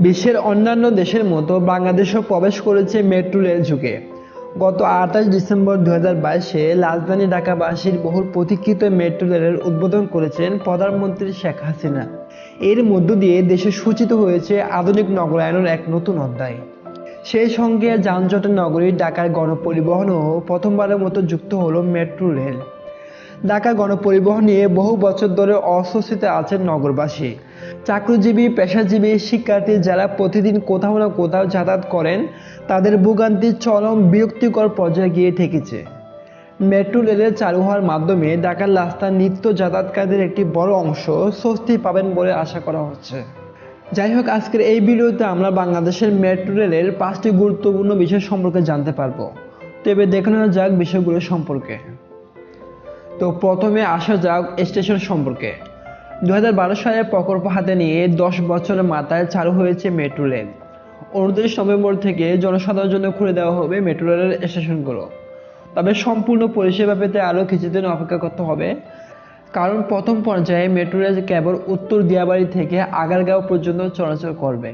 বিশ্বের অন্যান্য দেশের মতো বাংলাদেশও প্রবেশ করেছে মেট্রো রেল যুগে গত আঠাশ ডিসেম্বর দু হাজার বাইশে রাজধানী ঢাকাবাসীর বহুল প্রতীক্ষিত মেট্রো রেলের উদ্বোধন করেছেন প্রধানমন্ত্রী শেখ হাসিনা। এর মধ্য দিয়ে দেশে সূচিত হয়েছে আধুনিক নগরায়নের এক নতুন অধ্যায়। সেই সঙ্গে যানজটের নগরী ঢাকার গণপরিবহনও প্রথমবারের মতো যুক্ত হলো মেট্রো রেল। ঢাকা গণপরিবহন নিয়ে বহু বছর ধরে অস্বস্তিতে আছেন নগরবাসী। চাকরিজীবী, পেশাজীবী, শিক্ষার্থী যারা প্রতিদিন কোথাও না কোথাও যাতায়াত করেন, তাদের ভোগান্তি চরম বিরক্তিকর পর্যায়ে গিয়ে ঠেকেছে। মেট্রো রেলের চালু হওয়ার মাধ্যমে ঢাকার রাস্তার নিত্য যাতায়াতকারীদের একটি বড় অংশ স্বস্তি পাবেন বলে আশা করা হচ্ছে। যাই হোক, আজকের এই ভিডিওতে আমরা বাংলাদেশের মেট্রো রেলের পাঁচটি গুরুত্বপূর্ণ বিষয় সম্পর্কে জানতে পারব। তবে দেখে নেওয়া যাক বিষয়গুলো সম্পর্কে। তো প্রথমে আসা যাক স্টেশন সম্পর্কে। দু হাজার বারো সালে প্রকল্প হাতে নিয়ে দশ বছরের মাথায় চালু হয়েছে মেট্রো রেল। উনত্রিশ নভেম্বর থেকে জনসাধারণের জন্য খুলে দেওয়া হবে মেট্রো রেলের স্টেশনগুলো। তবে সম্পূর্ণ পরিষেবা পেতে আরও কিছুদিন অপেক্ষা করতে হবে। কারণ প্রথম পর্যায়ে মেট্রো রেল কেবল উত্তর দিয়াবাড়ি থেকে আগারগাঁও পর্যন্ত চলাচল করবে।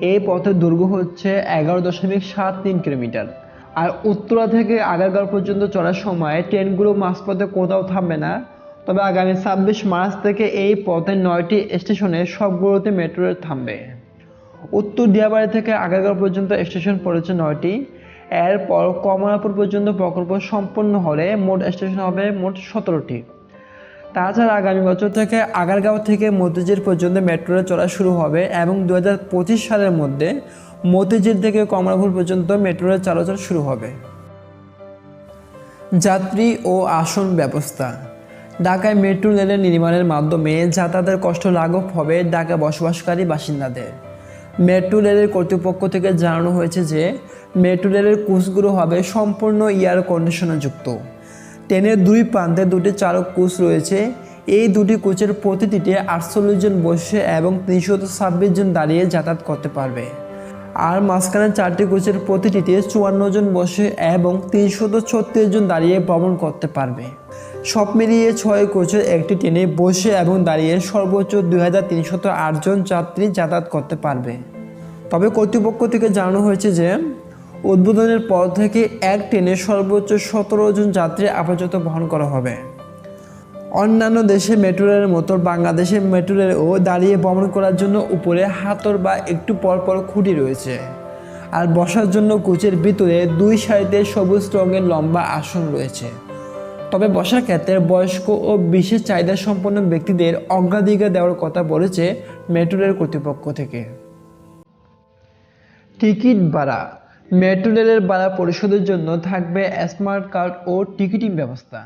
এই পথের দৈর্ঘ্য হচ্ছে এগারো দশমিক সাত তিন কিলোমিটার। আর উত্তরা থেকে আগারগাঁও পর্যন্ত চলার সময় ট্রেনগুলো মাঝপথে কোথাও থামবে না। তবে আগামী ছাব্বিশ মার্চ থেকে এই পথে নয়টি স্টেশনে সবগুলোতে মেট্রো রেল থামবে। উত্তর দিয়াবাড়ি থেকে আগারগাঁও পর্যন্ত স্টেশন পড়েছে নয়টি। এরপর কমলাপুর পর্যন্ত প্রকল্প সম্পন্ন হলে মোট স্টেশন হবে মোট সতেরোটি। তাছাড়া আগামী বছর থেকে আগারগাঁও থেকে মতিঝিল পর্যন্ত মেট্রো রেল চলা শুরু হবে এবং দু হাজার পঁচিশ সালের মধ্যে মতিঝিল থেকে কমলাপুর পর্যন্ত মেট্রো রেল চলাচল শুরু হবে। যাত্রী ও আসন ব্যবস্থা। ঢাকায় মেট্রো রেলের নির্মাণের মাধ্যমে যাতায়াতের কষ্ট লাঘব হবে ঢাকা বসবাসকারী বাসিন্দাদের। মেট্রো রেলের কর্তৃপক্ষ থেকে জানানো হয়েছে যে, মেট্রো রেলের কোচগুলো হবে সম্পূর্ণ এয়ার কন্ডিশনার যুক্ত। ট্রেনের দুই প্রান্তে দুটি চালক কোচ রয়েছে। এই দুটি কোচের প্রতিটিতে আটচল্লিশ জন বসে এবং তিনশো ছাব্বিশ জন দাঁড়িয়ে যাতায়াত করতে পারবে। আর মাঝখানে চারটি কোচের প্রতিটিতে চুয়ান্ন জন বসে এবং তিনশত ছত্রিশ জন দাঁড়িয়ে ভ্রমণ করতে পারবে। সব মিলিয়ে ছয় কোচের একটি ট্রেনে বসে এবং দাঁড়িয়ে সর্বোচ্চ দুই হাজার তিনশত জন যাত্রী যাতায়াত করতে পারবে। তবে কর্তৃপক্ষ থেকে জানানো হয়েছে যে, উদ্বোধনের পর থেকে এক ট্রেনে সর্বোচ্চ সতেরো জন যাত্রী আপাতত বহন করা হবে। অন্যান্য দেশে মেট্রো রেলের মতো বাংলাদেশে মেট্রো রেলও দাঁড়িয়ে ভ্রমণ করার জন্য উপরে হাতর বা একটু পর পর খুঁটি রয়েছে। আর বসার জন্য কোচের ভিতরে দুই সারিতে সবুজ রঙের লম্বা আসন রয়েছে। তবে বসার ক্ষেত্রে বয়স্ক ও বিশেষ চাহিদা সম্পন্ন ব্যক্তিদের অগ্রাধিকার দেওয়ার কথা বলেছে মেট্রো রেল কর্তৃপক্ষ থেকে। টিকিট ভাড়া। মেট্রো রেলের ভাড়া পরিশোধের জন্য থাকবে স্মার্ট কার্ড ও টিকিটিং ব্যবস্থা।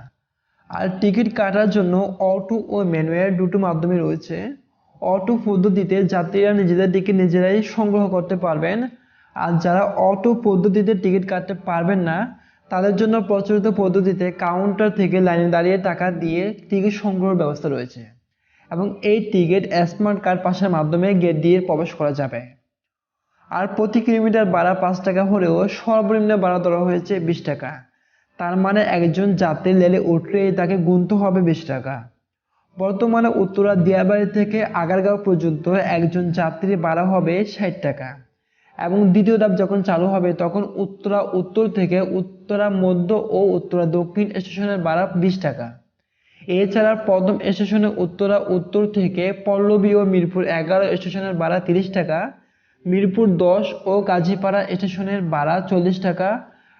আর টিকিট কাটার জন্য অটো ও ম্যানুয়াল দুটো মাধ্যমে রয়েছে। অটো পদ্ধতিতে যাত্রীরা নিজেদের টিকিট নিজেরাই সংগ্রহ করতে পারবেন। আর যারা অটো পদ্ধতিতে টিকিট কাটতে পারবেন না, তাদের জন্য প্রচলিত পদ্ধতিতে কাউন্টার থেকে লাইনে দাঁড়িয়ে টাকা দিয়ে টিকিট সংগ্রহের ব্যবস্থা রয়েছে। এবং এই টিকিট স্মার্ট কার্ড পাশের মাধ্যমে গেট দিয়ে প্রবেশ করা যাবে। আর প্রতি কিলোমিটার ভাড়া পাঁচ টাকা হলেও সর্বনিম্ন ভাড়া ধরা হয়েছে বিশ টাকা। তার মানে একজন যাত্রী লেলে উঠলে তাকে গুনতে হবে বিশ টাকা। বর্তমানে উত্তরা দিয়াবাড়ি থেকে আগারগাঁও পর্যন্ত একজন যাত্রী ভাড়া হবে ষাট টাকা এবং দ্বিতীয় ধাপ যখন চালু হবে, তখন উত্তরা উত্তর থেকে উত্তরা মধ্য ও উত্তরা দক্ষিণ স্টেশনের ভাড়া বিশ টাকা। এছাড়া প্রথম স্টেশনে উত্তরা উত্তর থেকে পল্লবী ও মিরপুর এগারো স্টেশনের ভাড়া তিরিশ টাকা, মিরপুর দশ ও গাজীপাড়া স্টেশনের ভাড়া চল্লিশ টাকা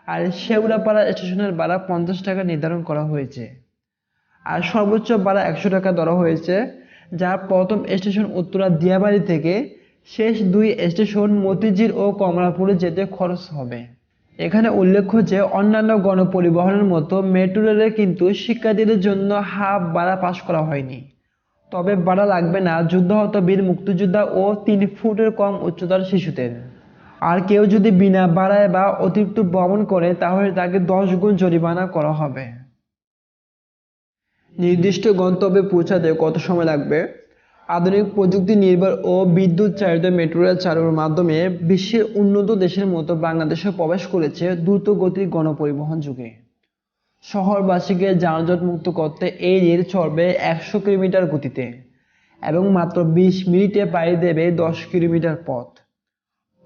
আর শেওড়াপাড়া স্টেশনের ভাড়া পঞ্চাশ টাকা নির্ধারণ করা হয়েছে। আর সর্বোচ্চ ভাড়া একশো টাকা ধরা হয়েছে, যা প্রথম স্টেশন উত্তরা দিয়াবাড়ি থেকে শেষ দুই স্টেশন মতিঝিল ও কমলাপুরে যেতে খরচ হবে। এখানে উল্লেখ্য যে, অন্যান্য গণপরিবহনের মতো মেট্রো রেলে কিন্তু শিক্ষার্থীদের জন্য হাফ ভাড়া পাস করা হয়নি। তবে ভাড়া লাগবে না। যুদ্ধাহত বীর মুক্তিযোদ্ধা ও তিন ফুটের কম উচ্চতার শিশুদের। আর কেউ যদি বিনা ভাড়ায় বা অতিরিক্ত ভ্রমণ করে, তাহলে তাকে দশ গুণ জরিমানা করা হবে। নির্দিষ্ট গন্তব্যে পৌঁছাতে কত সময় লাগবে? আধুনিক প্রযুক্তি নির্ভর ও বিদ্যুৎ চালিত মেট্রো রেল চালুর মাধ্যমে বিশ্বের উন্নত দেশের মতো বাংলাদেশে প্রবেশ করেছে দ্রুত গতির গণপরিবহন যুগে। শহরবাসীকে যানজট মুক্ত করতে এই রেল চলবে একশো কিলোমিটার গতিতে এবং মাত্র বিশ মিনিটে পাড়ি দেবে দশ কিলোমিটার পথ।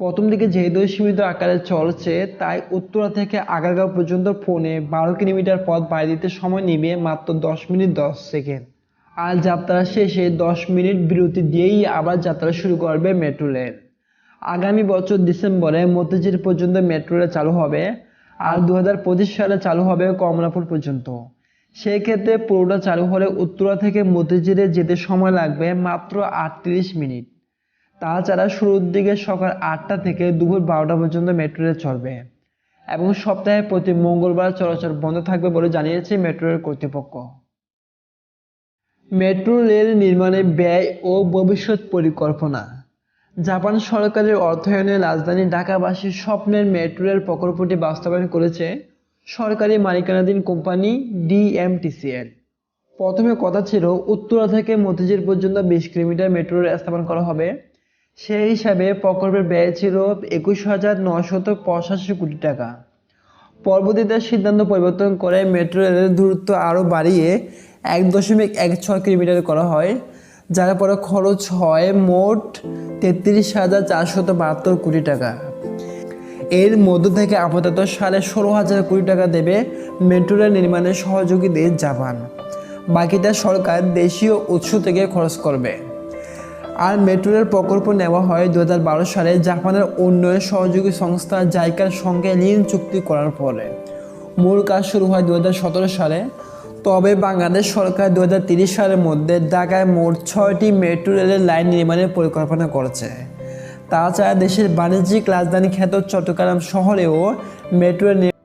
প্রথম দিকে যেহেতু সীমিত আকারে চলছে তাই উত্তরা থেকে আগারগাঁও পর্যন্ত ফোনে বারো কিলোমিটার পথ পাড়ি দিতে সময় নেবে মাত্র দশ মিনিট দশ সেকেন্ড। আর যাত্রা শেষে দশ মিনিট বিরতি দিয়েই আবার যাত্রা শুরু করবে মেট্রো রেল। আগামী বছর ডিসেম্বরে মতিঝিল পর্যন্ত মেট্রো রেল চালু হবে আর দু হাজার পঁচিশ সালে চালু হবে কমলাপুর পর্যন্ত। সেই ক্ষেত্রে পুরোটা চালু হলে উত্তরা থেকে মতিঝিলে যেতে সময় লাগবে মাত্র আটত্রিশ মিনিট। তাছাড়া শুরুর দিকে সকাল আটটা থেকে দুপুর বারোটা পর্যন্ত মেট্রো রেল চলবে এবং সপ্তাহে প্রতি মঙ্গলবার চলাচল বন্ধ থাকবে বলে জানিয়েছে মেট্রো রেল কর্তৃপক্ষ। মেট্রো রেল নির্মাণে ব্যয় ও ভবিষ্যৎ পরিকল্পনা। জাপান সরকারের অর্থায়নে রাজধানী ঢাকাবাসীর স্বপ্নের মেট্রো রেল প্রকল্পটি বাস্তবায়ন করেছে সরকারি মালিকানাধীন কোম্পানি ডিএমটিসিএল। প্রথমে কথা ছিল, উত্তরা থেকে মতিঝিল পর্যন্ত বিশ কিলোমিটার মেট্রো রেল স্থাপন করা হবে। সেই হিসাবে প্রকল্পের ব্যয় ছিল একুশ হাজার নশত পঁচাশি কোটি টাকা। পরবর্তীতে সিদ্ধান্ত পরিবর্তন করে মেট্রো রেলের দূরত্ব আরও বাড়িয়ে এক দশমিক এক ছয় কিলোমিটার করা হয়, যার পরে খরচ হয় মোট তেত্রিশ হাজার চারশত বাহাত্তর কোটি টাকা। এর মধ্য থেকে আপাতত সাড়ে ষোলো হাজার কোটি টাকা দেবে মেট্রো রেল নির্মাণের সহযোগী দেশ জাপান। বাকিটা সরকার দেশীয় উৎস থেকে খরচ করবে। আর মেট্রো রেল প্রকল্প নেওয়া হয় দু হাজার বারো সালে জাপানের উন্নয়ন সহযোগী সংস্থা জাইকার সঙ্গে ঋণ চুক্তি করার পরে। মূল কাজ শুরু হয় দুহাজার সতেরো সালে। তবে বাংলাদেশ সরকার দু সালের মধ্যে ঢাকায় মোট ছয়টি মেট্রো রেলের লাইন নির্মাণের পরিকল্পনা করেছে। তাছাড়া দেশের বাণিজ্যিক রাজধানী খ্যাত চট্টগ্রাম শহরেও মেট্রো